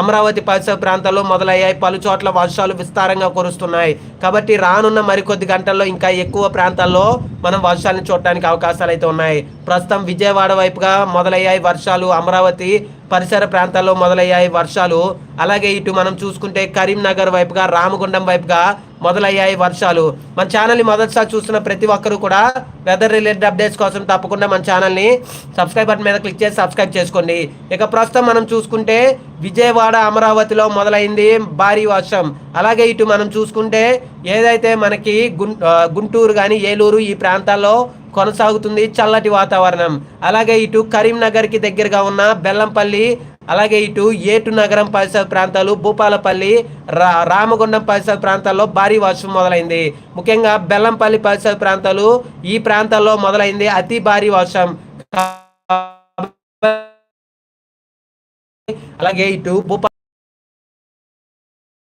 అమరావతి పరిసర ప్రాంతాల్లో మొదలయ్యాయి. పలు చోట్ల వర్షాలు విస్తారంగా కురుస్తున్నాయి. కాబట్టి రానున్న మరికొద్ది గంటల్లో ఇంకా ఎక్కువ ప్రాంతాల్లో మనం వర్షాలను చూడటానికి అవకాశాలు అయితే ఉన్నాయి. ప్రస్తుతం విజయవాడ వైపుగా మొదలయ్యాయి వర్షాలు. అమరావతి పరిసర ప్రాంతాల్లో మొదలయ్యాయి వర్షాలు. అలాగే ఇటు మనం చూసుకుంటే కరీంనగర్ వైపుగా రామగుండం వైపుగా మొదలయ్యాయి వర్షాలు. మన ఛానల్ని మొదటిసారి చూస్తున్న ప్రతి ఒక్కరూ కూడా వెదర్ రిలేటెడ్ అప్డేట్స్ కోసం తప్పకుండా మన ఛానల్ని సబ్స్క్రైబ్ బటన్ మీద క్లిక్ చేసి సబ్స్క్రైబ్ చేసుకోండి. ఇక ప్రస్తుతం మనం చూసుకుంటే విజయవాడ అమరావతిలో మొదలైంది భారీ వర్షం. అలాగే ఇటు మనం చూసుకుంటే ఏదైతే మనకి గుంటూరు కానీ ఏలూరు ఈ ప్రాంతాల్లో కొనసాగుతుంది చల్లటి వాతావరణం. అలాగే ఇటు కరీంనగర్కి దగ్గరగా ఉన్న బెల్లంపల్లి అలాగే ఇటు ఏటు నగరం పరిసర ప్రాంతాలు భూపాలపల్లి రా రామగుండం పరిసర ప్రాంతాల్లో భారీ వర్షం మొదలైంది. ముఖ్యంగా బెల్లంపల్లి పరిసర ప్రాంతాలు ఈ ప్రాంతాల్లో మొదలైంది అతి భారీ వర్షం. అలాగే ఇటు భూపా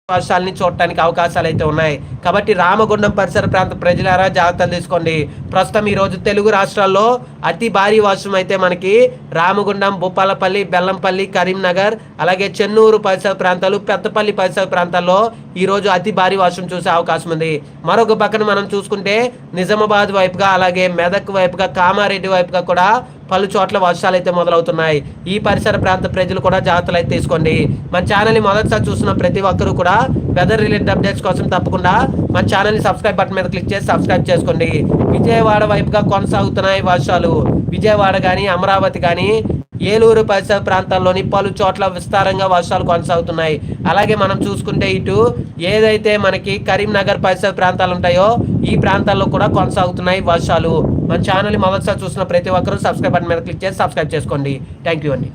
వర్షాలని చూడటానికి అవకాశాలు అయితే ఉన్నాయి. కాబట్టి రామగుండం పరిసర ప్రాంత ప్రజలారా జాగ్రత్తలు తీసుకోండి. ప్రస్తుతం ఈ రోజు తెలుగు రాష్ట్రాల్లో అతి భారీ వర్షం అయితే మనకి రామగుండం భూపాలపల్లి బెల్లంపల్లి కరీంనగర్ అలాగే చెన్నూరు పరిసర ప్రాంతాలు పెద్దపల్లి పరిసర ప్రాంతాల్లో ఈరోజు అతి భారీ వర్షం చూసే అవకాశం ఉంది. మరొక పక్కన మనం చూసుకుంటే నిజామాబాద్ వైపుగా అలాగే మెదక్ వైపుగా కామారెడ్డి వైపుగా కూడా పలు చోట్ల వర్షాలు అయితే మొదలవుతున్నాయి. ఈ పరిసర ప్రాంత ప్రజలు కూడా జాగ్రత్తలు అయితే తీసుకోండి. మన ఛానల్ని మొదటిసారి చూస్తున్న ప్రతి ఒక్కరూ కూడా వెదర్ రిలేటెడ్ అప్డేట్స్ కోసం తప్పకుండా మన ఛానల్ని సబ్స్క్రైబ్ బటన్ మీద క్లిక్ చేసి సబ్స్క్రైబ్ చేసుకోండి. విజయవాడ వైపుగా కొనసాగుతున్నాయి వర్షాలు. విజయవాడ కానీ అమరావతి కానీ ఏలూరు పరిసర ప్రాంతాల్లోని పలు చోట్ల విస్తారంగా వర్షాలు కొనసాగుతున్నాయి. అలాగే మనం చూసుకుంటే ఇటు ఏదైతే మనకి కరీంనగర్ పరిసర ప్రాంతాలు ఉంటాయో ఈ ప్రాంతాల్లో కూడా కొనసాగుతున్నాయి వర్షాలు. మన ఛానల్ మొదటిసారి చూసిన ప్రతి ఒక్కరూ సబ్స్క్రైబ్ బటన్ మీద క్లిక్ చేసి సబ్స్క్రైబ్ చేసుకోండి. థ్యాంక్ యూ అండి.